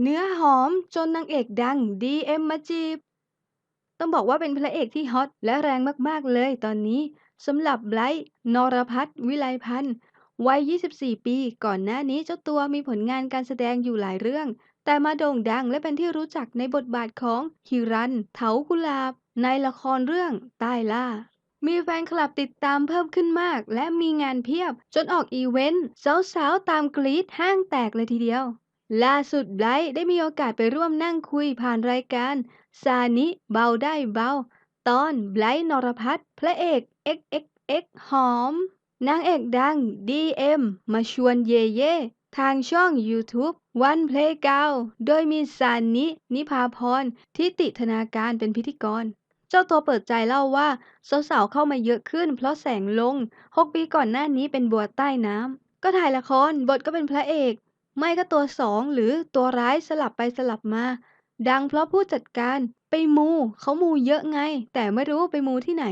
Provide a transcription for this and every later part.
เนื้อหอมจนนางเอกดัง DM มาจีบ ต้องบอกว่าเป็นพระเอกที่ฮอตและแรงมาก ๆ เลยตอนนี้สำหรับไบรท์นรพัฒน์วิไลพันธ์วัย 24 ปี ก่อนหน้านี้เจ้าตัวมีผลงานการแสดงอยู่หลายเรื่อง แต่มาโด่งดังและเป็นที่รู้จักในบทบาทของหิรัน เถากุลาบ ในละครเรื่องใต้ล่า มีแฟนคลับติดตามเพิ่มขึ้นมาก และมีงานเพียบจนออกอีเวนต์สาวๆตามกรีดห้างแตกเลยทีเดียว ล่าสุดไบรท์ได้มีโอกาสไปร่วมนั่งคุยผ่านรายการซานิเบาได้เบา ตอนไบรท์นรพัฒน์พระเอก XXX หอม นางเอกดัง DM มาชวนเย่เย่ทางช่องยูทูบวันเพลย์เก่าโดยมีซานินิพาพรทิติธนาการเป็นพิธีกร เจ้าตัวเปิดใจเล่าว่า สาวๆเข้ามาเยอะขึ้นเพราะแสงลง 6 ปีก่อนหน้านี้เป็นบัวใต้น้ำก็ถ่ายละครบทก็เป็นพระเอก ไม่ก็ตัวสองหรือตัวร้ายสลับไปสลับมา ดังเพราะผู้จัดการไปมูเขามูเยอะไง แต่ไม่รู้ไปมูที่ไหน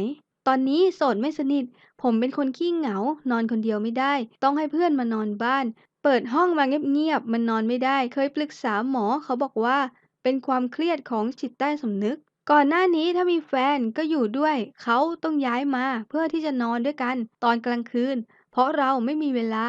ตอนนี้โสดไม่สนิท ผมเป็นคนขี้เหงา นอนคนเดียวไม่ได้ ต้องให้เพื่อนมานอนบ้าน เปิดห้องมาเงียบๆมันนอนไม่ได้ เคยปรึกษาหมอเขาบอกว่า เป็นความเครียดของจิตใต้สำนึก ก่อนหน้านี้ถ้ามีแฟนก็อยู่ด้วย เขาต้องย้ายมาเพื่อที่จะนอนด้วยกัน ตอนกลางคืน เพราะเราไม่มีเวลา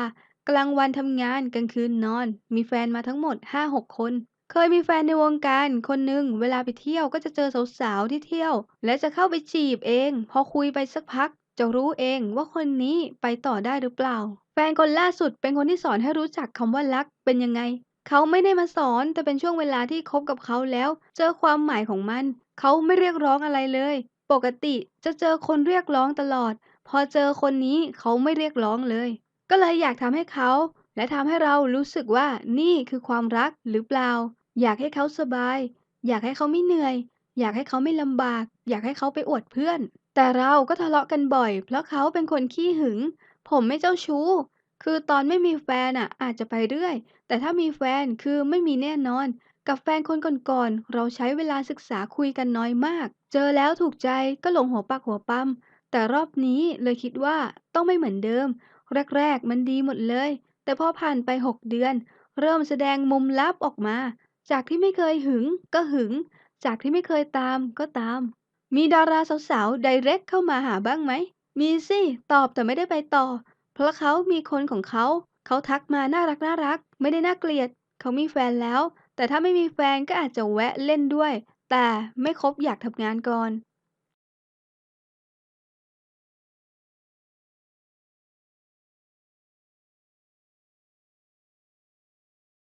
กลางวันทำงานกลางคืนนอน มีแฟนมาทั้งหมด 5-6 คน เคยมีแฟนในวงการคนหนึ่งเวลาไปเที่ยวก็จะเจอสาวๆที่เที่ยว และจะเข้าไปจีบเอง พอคุยไปสักพัก จะรู้เองว่าคนนี้ไปต่อได้หรือเปล่า แฟนคนล่าสุดเป็นคนที่สอนให้รู้จักคำว่ารักเป็นยังไง เขาไม่ได้มาสอนแต่เป็นช่วงเวลาที่คบกับเขาแล้ว เจอความหมายของมัน เขาไม่เรียกร้องอะไรเลย ปกติจะเจอคนเรียกร้องตลอด พอเจอคนนี้เขาไม่เรียกร้องเลย ก็เลยอยากทำให้เขา และทำให้เรารู้สึกว่านี่คือความรักหรือเปล่า อยากให้เขาสบาย อยากให้เขาไม่เหนื่อย อยากให้เขาไม่ลำบาก อยากให้เขาไปอวดเพื่อน แต่เราก็ทะเลาะกันบ่อย เพราะเขาเป็นคนขี้หึง ผมไม่เจ้าชู้ คือตอนไม่มีแฟนน่ะ อาจจะไปเรื่อย แต่ถ้ามีแฟนคือไม่มีแน่นอน กับแฟนคนก่อนๆเราใช้เวลาศึกษาคุยกันน้อยมาก เจอแล้วถูกใจก็หลงหัวปักหัวปั๊มแต่รอบนี้เลยคิดว่าต้องไม่เหมือนเดิม แรกๆ มันดีหมดเลย แต่พอผ่านไป6เดือน เริ่มแสดงมุมลับออกมา จากที่ไม่เคยหึงก็หึง จากที่ไม่เคยตามก็ตาม มีดาราสาวๆ direct เข้ามาหาบ้างไหม มีสิ ตอบแต่ไม่ได้ไปต่อ เพราะเขามีคนของเขา เขาทักมาน่ารักๆไม่ได้น่าเกลียด เขามีแฟนแล้ว แต่ถ้าไม่มีแฟนก็อาจจะแวะเล่นด้วย แต่ไม่คบอยากทำงานก่อน